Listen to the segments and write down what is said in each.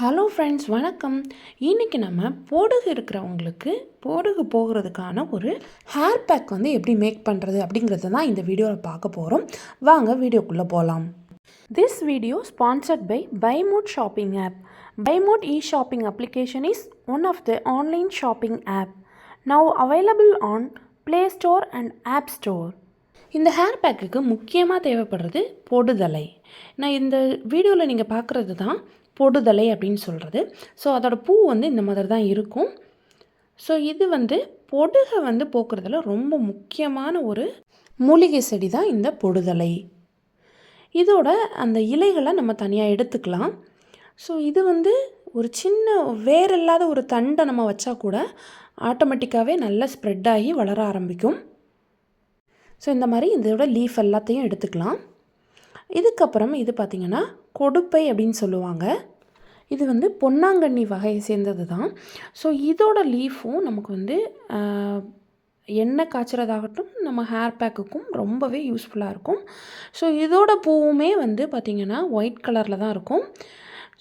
Hello friends வணக்கம். இன்றைக்கி நம்ம போடுகு இருக்கிறவங்களுக்கு போடுகு போகிறதுக்கான ஒரு ஹேர் பேக் வந்து எப்படி மேக் பண்ணுறது அப்படிங்கிறத தான் இந்த வீடியோவில் பார்க்க போகிறோம் வாங்க வீடியோக்குள்ளே போகலாம் this video sponsored by Bymot shopping app Bymot e shopping application is one of the online shopping app now available on Play Store and App Store இந்த ஹேர் பேக்குக்கு முக்கியமாக தேவைப்படுறது போடுதலை. நான் இந்த வீடியோவில் நீங்கள் பார்க்குறது தான் பொடுதலை அப்படின்னு சொல்கிறது ஸோ அதோட பூ வந்து இந்த மாதிரி தான் இருக்கும். ஸோ இது வந்து பொடுகை வந்து போக்குறதுல ரொம்ப முக்கியமான ஒரு மூலிகை செடி தான் இந்த பொடுதலை. இதோட அந்த இலைகளை நம்ம தனியாக எடுத்துக்கலாம். ஸோ இது வந்து ஒரு சின்ன வேர் இல்லாத ஒரு தண்டை நம்ம வச்சா கூட ஆட்டோமேட்டிக்காகவே நல்லா ஸ்ப்ரெட் ஆகி வளர ஆரம்பிக்கும். ஸோ இந்த மாதிரி இதோட லீஃப் எல்லாத்தையும் எடுத்துக்கலாம். இதுக்கப்புறம் இது பார்த்திங்கன்னா கொடுப்பை அப்படின்னு சொல்லுவாங்க. இது வந்து பொன்னாங்கண்ணி வகையை சேர்ந்தது தான் ஸோ இதோட லீஃபும் நமக்கு வந்து எண்ணெய் காய்ச்சறதாகட்டும் நம்ம ஹேர் பேக்குக்கும் ரொம்பவே யூஸ்ஃபுல்லாக இருக்கும். ஸோ இதோட பூவுமே வந்து பார்த்திங்கன்னா ஒயிட் கலரில் தான் இருக்கும்.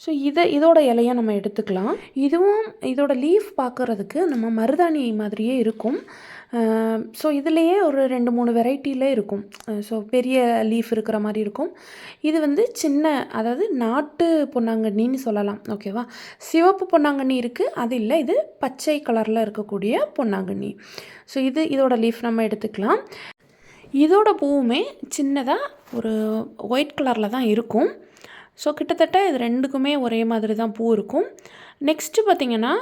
ஸோ இதை இதோட இலையை நம்ம எடுத்துக்கலாம். இதுவும் இதோட லீஃப் பார்க்குறதுக்கு நம்ம மருதாணி மாதிரியே இருக்கும். ஸோ இதுலேயே ஒரு ரெண்டு மூணு வெரைட்டியில் இருக்கும். ஸோ பெரிய லீஃப் இருக்கிற மாதிரி இருக்கும். இது வந்து சின்ன அதாவது நாட்டு பொன்னாங்கண்ணின்னு சொல்லலாம். ஓகேவா சிவப்பு பொன்னாங்கண்ணி இருக்குது அது இல்லை இது பச்சை கலரில் இருக்கக்கூடிய பொன்னாங்கண்ணி. ஸோ இது இதோட லீஃப் நம்ம எடுத்துக்கலாம். இதோட பூவுமே சின்னதாக ஒரு ஒயிட் கலரில் தான் இருக்கும். ஸோ கிட்டத்தட்ட இது ரெண்டுக்குமே ஒரே மாதிரி தான் பூ இருக்கும். நெக்ஸ்ட்டு பார்த்திங்கன்னா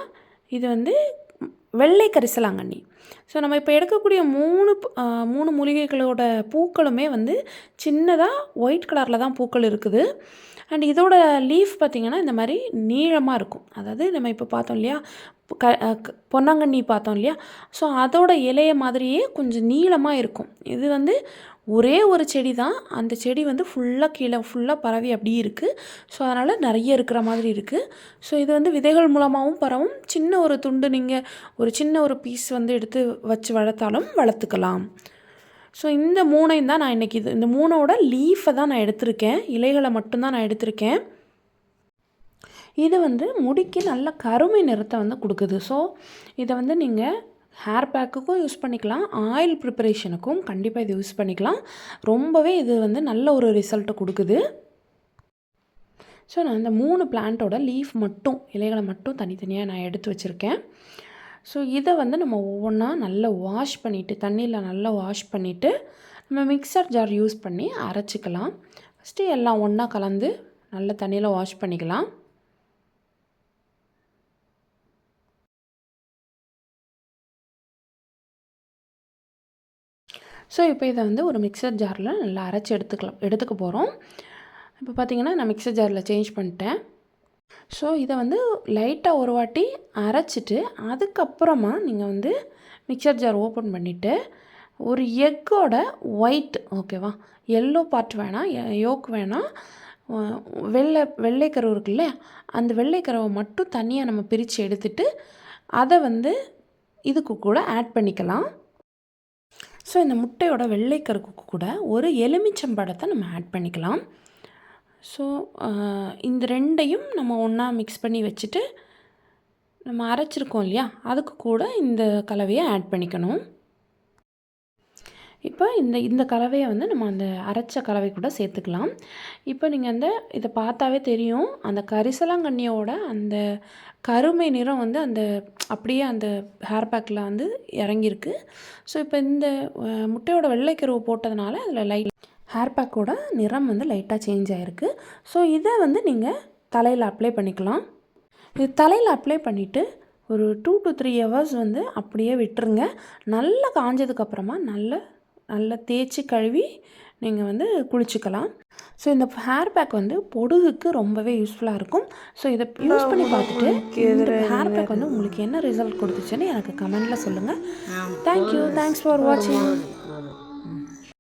இது வந்து வெள்ளை கரிசலாங்கண்ணி. ஸோ நம்ம இப்போ எடுக்கக்கூடிய மூணு மூணு மூலிகைகளோட பூக்களுமே வந்து சின்னதாக ஒயிட் கலரில் தான் பூக்கள் இருக்குது. அண்ட் இதோட லீஃப் பார்த்திங்கன்னா இந்த மாதிரி நீளமாக இருக்கும். அதாவது நம்ம இப்போ பார்த்தோம் இல்லையா க- பொன்னாங்கண்ணி பார்த்தோம் இல்லையா ஸோ அதோட இலைய மாதிரியே கொஞ்சம் நீளமாக இருக்கும். இது வந்து ஒரே ஒரு செடி தான். அந்த செடி வந்து ஃபுல்லாக கீழே ஃபுல்லாக பரவி அப்படியே இருக்குது ஸோ அதனால் நிறைய இருக்கிற மாதிரி இருக்குது ஸோ இது வந்து விதைகள் மூலமாகவும் பரவும். சின்ன ஒரு துண்டு நீங்கள் ஒரு சின்ன ஒரு பீஸ் வந்து எடுத்து வச்சு வளர்த்தாலும் வளர்த்துக்கலாம். ஸோ இந்த மூணையும் தான் நான் இன்றைக்கி இது இந்த மூணோட லீஃபை தான் நான் எடுத்திருக்கேன். இலைகளை மட்டும்தான் நான் எடுத்திருக்கேன். இது வந்து முடிக்கு நல்ல கருமை நிறத்தை வந்து கொடுக்குது. ஸோ இதை வந்து நீங்கள் ஹேர் பேக்குக்கும் யூஸ் பண்ணிக்கலாம். ஆயில் ப்ரிப்பரேஷனுக்கும் கண்டிப்பாக இது யூஸ் பண்ணிக்கலாம். ரொம்பவே இது வந்து நல்ல ஒரு ரிசல்ட்டை கொடுக்குது. ஸோ நான் இந்த மூணு பிளான்ட்டோட லீஃப் மட்டும் இலைகளை மட்டும் தனித்தனியாக நான் எடுத்து வச்சுருக்கேன். ஸோ இதை வந்து நம்ம ஒவ்வொன்றா நல்லா வாஷ் பண்ணிவிட்டு தண்ணியில் நல்லா வாஷ் பண்ணிவிட்டு நம்ம மிக்சர் ஜார் யூஸ் பண்ணி அரைச்சிக்கலாம். ஃபஸ்ட்டு எல்லாம் ஒன்றா கலந்து நல்ல தண்ணியில் வாஷ் பண்ணிக்கலாம். ஸோ இப்போ இதை வந்து ஒரு மிக்சர் ஜாரில் நல்லா அரைச்சி எடுத்துக்கலாம். எடுத்துக்க போகிறோம் இப்போ பார்த்தீங்கன்னா நான் மிக்சர் ஜாரில் சேஞ்ச் பண்ணிட்டேன். ஸோ இதை வந்து லைட்டாக ஒரு வாட்டி அரைச்சிட்டு அதுக்கப்புறமா நீங்கள் வந்து மிக்சர் ஜார் ஓப்பன் பண்ணிவிட்டு ஒரு எக்கோட ஒயிட் ஓகேவா எல்லோ பார்ட் வேணாம் யோக் வேணாம் வெள்ளை வெள்ளை வெள்ளைக்கருவு இருக்குல்ல அந்த வெள்ளைக்கருவை மட்டும் தனியாக நம்ம பிரித்து எடுத்துட்டு அதை வந்து இதுக்கு கூட ஆட் பண்ணிக்கலாம். ஸோ இந்த முட்டையோட வெள்ளைக்கருக்கு கூட ஒரு எலுமிச்சம்பழத்தை நம்ம ஆட் பண்ணிக்கலாம். ஸோ இந்த ரெண்டையும் நம்ம ஒன்றா மிக்ஸ் பண்ணி வச்சுட்டு நம்ம அரைச்சிருக்கோம் இல்லையா? அதுக்கு கூட இந்த கலவையை ஆட் பண்ணிக்கணும். இப்போ இந்த இந்த கலவையை வந்து நம்ம அந்த அரைச்ச கலவை கூட சேர்த்துக்கலாம். இப்போ நீங்கள் அந்த இதை பார்த்தாவே தெரியும். அந்த கரிசலாங்கண்ணியோட அந்த கருமை நிறம் வந்து அந்த அப்படியே அந்த ஹேர் பேக்கில் வந்து இறங்கியிருக்கு. ஸோ இப்போ இந்த முட்டையோட வெள்ளைக்கருவு போட்டதுனால அதில் லைட் ஹேர் பேக்கோட நிறம் வந்து லைட்டாக சேஞ்ச் ஆகிருக்கு ஸோ இதை வந்து நீங்கள் தலையில் அப்ளை பண்ணிக்கலாம். இது தலையில் அப்ளை பண்ணிவிட்டு ஒரு டூ டு த்ரீ ஹவர்ஸ் வந்து அப்படியே விட்டுருங்க. நல்லா காஞ்சதுக்கப்புறமா நல்ல நல்லா தேய்ச்சி கழுவி நீங்கள் வந்து குளிச்சுக்கலாம். ஸோ இந்த ஹேர் பேக் வந்து பொடுகுக்கு ரொம்பவே யூஸ்ஃபுல்லாக இருக்கும். ஸோ இதை யூஸ் பண்ணி பார்த்துட்டு இந்த ஹேர் பேக் வந்து உங்களுக்கு என்ன ரிசல்ட் கொடுத்துச்சுன்னு எனக்கு கமெண்டில் சொல்லுங்கள் தேங்க்யூ தேங்க்ஸ் ஃபார் வாட்சிங்